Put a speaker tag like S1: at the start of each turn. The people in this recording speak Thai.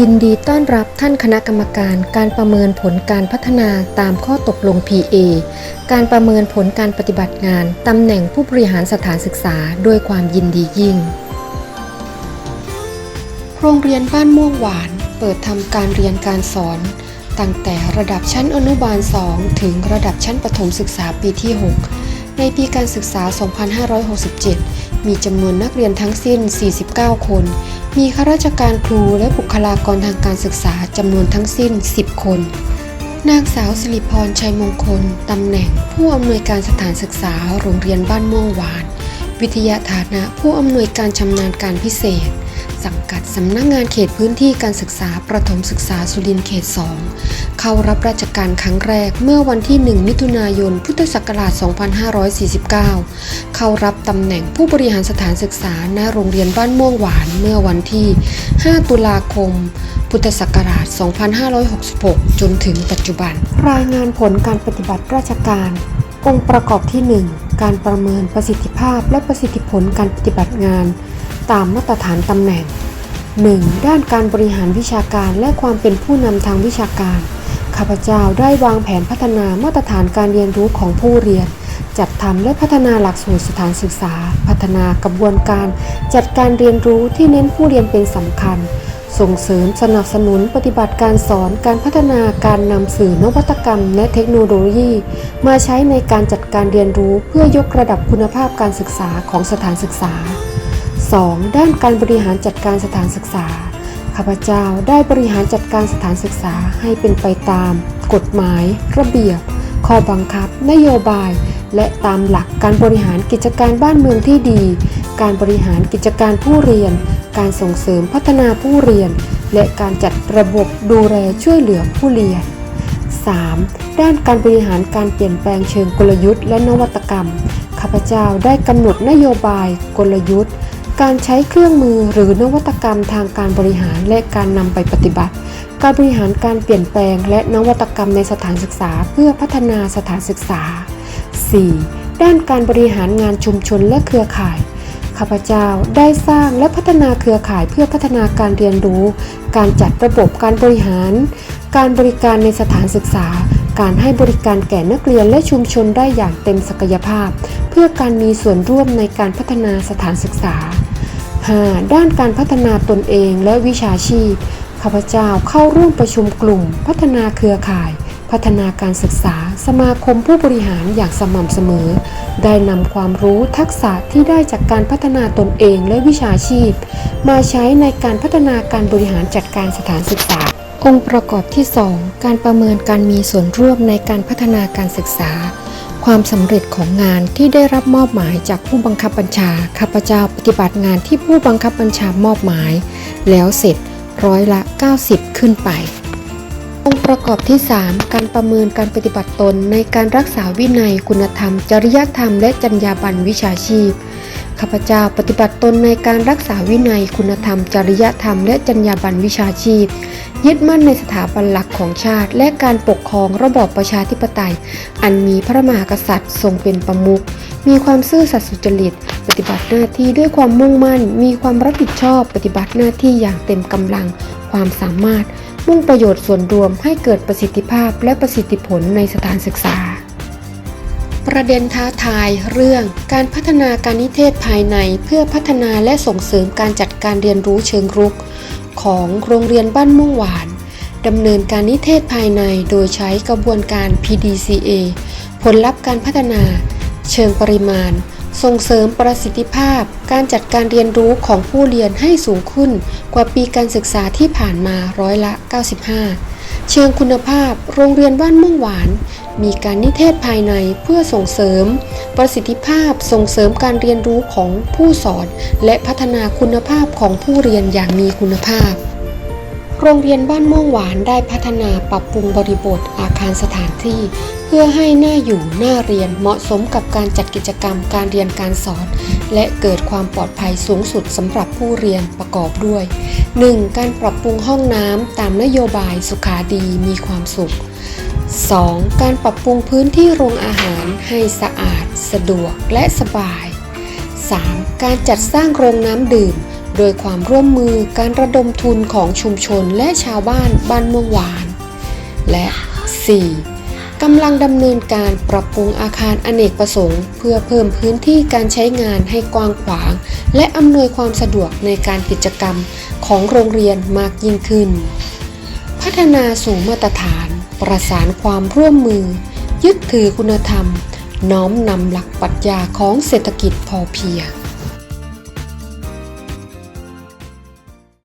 S1: ยินดีต้อนรับท่านคณะกรรมการการประเมินผลการพัฒนาตามข้อตกลง PA การประเมินผลการปฏิบัติงานตำแหน่งผู้บริหารสถานศึกษาด้วยความยินดียิ่ง โรงเรียนบ้านม่วงหวาน เปิดทำการเรียนการสอน ตั้งแต่ระดับชั้นอนุบาล 2 ถึงระดับชั้นประถมศึกษาปีที่ 6 ในปีการศึกษา 2567 มีจำนวนนักเรียนทั้งสิ้น 49 คน มีข้าราชการครูและบุคลากรทางการศึกษาจำนวนทั้งสิ้น 10 คน นางสาวสิริพรชัยมงคล ตำแหน่ง ผู้อำนวยการสถานศึกษาโรงเรียนบ้านม่วงหวาน วิทยาฐานะผู้อำนวยการชำนาญการพิเศษ สังกัดสำนักงงานเขตพื้นที่การศึกษาประถมศึกษาสุรินทร์เขต 2 เข้ารับราชการครั้งแรกเมื่อวันที่ 1 มิถุนายน พุทธศักราช 2549 เข้ารับตำแหน่งผู้บริหารสถานศึกษาณโรงเรียนบ้านม่วงหวานเมื่อวันที่ 5 ตุลาคม พุทธศักราช 2566 จนถึงปัจจุบัน รายงานผลการปฏิบัติราชการ องค์ประกอบที่ 1 การประเมินประสิทธิภาพและประสิทธิผลการปฏิบัติงาน ตามมาตรฐานตำแหน่ง 1. ด้านการบริหารวิชาการและความเป็นผู้นำทางวิชาการ ข้าพเจ้าได้วางแผนพัฒนามาตรฐานการเรียนรู้ของผู้เรียน จัดทำและพัฒนาหลักสูตรสถานศึกษา พัฒนากระบวนการ จัดการเรียนรู้ที่เน้นผู้เรียนเป็นสำคัญ ส่งเสริมสนับสนุนปฏิบัติการสอนการพัฒนาการนำสื่อนวัตกรรม และเทคโนโลยี มาใช้ในการจัดการเรียนรู้เพื่อยกระดับคุณภาพการศึกษาของสถานศึกษา 2. ด้านการบริหารจัดการสถานศึกษา ข้าพเจ้าได้บริหารจัดการสถานศึกษาให้เป็นไปตาม กฎหมาย ระเบียบ ข้อบังคับ นโยบาย และตามหลักการบริหารกิจการบ้านเมืองที่ดี การบริหารกิจการผู้เรียน การส่งเสริมพัฒนาผู้เรียน และการจัดระบบดูแลช่วยเหลือผู้เรียน 3. ด้านการบริหารการเปลี่ยนแปลงเชิงกลยุทธ์และนวัตกรรม ข้าพเจ้าได้กำหนดนโยบาย กลยุทธ์ การใช้เครื่องมือหรือนวัตกรรมทางการบริหารและการนำไปปฏิบัติ การบริหารการเปลี่ยนแปลงและนวัตกรรมในสถานศึกษาเพื่อพัฒนาสถานศึกษา 4. ด้านการบริหารงานชุมชนและเครือข่าย ข้าพเจ้าได้สร้างและพัฒนาเครือข่ายเพื่อพัฒนาการเรียนรู้ การจัดระบบการบริหาร การบริการในสถานศึกษา การให้บริการแก่นักเรียนและชุมชนได้อย่างเต็มศักยภาพ เพื่อการมีส่วนร่วมในการพัฒนาสถานศึกษา 5. ด้านการพัฒนาตนเองและวิชาชีพ ข้าพเจ้าเข้าร่วมประชุมกลุ่ม พัฒนาเครือข่าย พัฒนาการศึกษา สมาคมผู้บริหารอย่างสม่ำเสมอ ได้นำความรู้ทักษะที่ได้จากการพัฒนาตนเองและวิชาชีพ มาใช้ในการพัฒนาการบริหารจัดการสถานศึกษา องค์ประกอบที่ 2 การประเมินการมีส่วนร่วมในการพัฒนาการศึกษา ความสำเร็จของงานที่ได้รับมอบหมายจากผู้บังคับบัญชา ข้าพเจ้าปฏิบัติงานที่ผู้บังคับบัญชามอบหมาย แล้วเสร็จร้อยละ 90 ขึ้นไป องค์ประกอบที่ 3 การประเมินการปฏิบัติตนในการรักษาวินัยคุณธรรม จริยธรรมและจรรยาบรรณวิชาชีพ ข้าพเจ้าปฏิบัติตนในการรักษาวินัยคุณธรรม จริยธรรม และจรรยาบรรณวิชาชีพ ยึดมั่นในสถาบันหลักของชาติ และการปกครองระบอบประชาธิปไตย อันมีพระมหากษัตริย์ทรงเป็นประมุขมีความซื่อสัตย์สุจริต ปฏิบัติหน้าที่ด้วยความมุ่งมั่น มีความรับผิดชอบ ปฏิบัติหน้าที่อย่างเต็มกำลัง ความสามารถ มุ่งประโยชน์ส่วนรวมให้เกิดประสิทธิภาพและประสิทธิผลในสถานศึกษา ประเด็นท้าทายเรื่องการพัฒนาการนิเทศภายในเพื่อพัฒนาและส่งเสริมการจัดการเรียนรู้เชิงรุก ของโรงเรียนบ้านม่วงหวานดำเนินการนิเทศภายในโดยใช้กระบวนการ PDCA ผลลัพธ์การพัฒนา เชิงปริมาณ ส่งเสริมประสิทธิภาพ การจัดการเรียนรู้ของผู้เรียนให้สูงขึ้น กว่าปีการศึกษาที่ผ่านมาร้อยละ 95 เชิงคุณภาพ โรงเรียนบ้านม่วงหวาน มีการนิเทศภายในเพื่อส่งเสริม ประสิทธิภาพส่งเสริมการเรียนรู้ของผู้สอน และพัฒนาคุณภาพของผู้เรียนอย่างมีคุณภาพ โรงเรียนบ้านม่วงหวานได้พัฒนาปรับปรุงบริบทอาคารสถานที่ เพื่อให้หน่าอยู่น่าเรียนเหมาะสมกับการจัดกิจกรรมการเรียนการสอน และเกิดความปลอดภัยสูงสุดสำหรับผู้เรียนประกอบด้วย 1. การปรับปรุงห้องน้ำตามนโยบายสุขาดีมีความสุข 2. การปรับปรุงพื้นที่โรงอาหารให้สะอาด สะดวกและสบาย 3. การจัดสร้างโรงน้ำดื่ม โดยความร่วมมือการระดมทุนของชุมชนและชาวบ้านบ้านม่วงหวาน และ 4. กำลังดำเนินการปรับปรุงอาคารอเนกประสงค์ เพื่อเพิ่มพื้นที่การใช้งานให้กว้างขวาง และอำนวยความสะดวกในการกิจกรรมของโรงเรียนมากยิ่งขึ้น พัฒนาสู่มาตรฐาน ประสานความร่วมมือ ยึดถือคุณธรรม น้อมนำหลักปรัชญาของเศรษฐกิจพอเพียง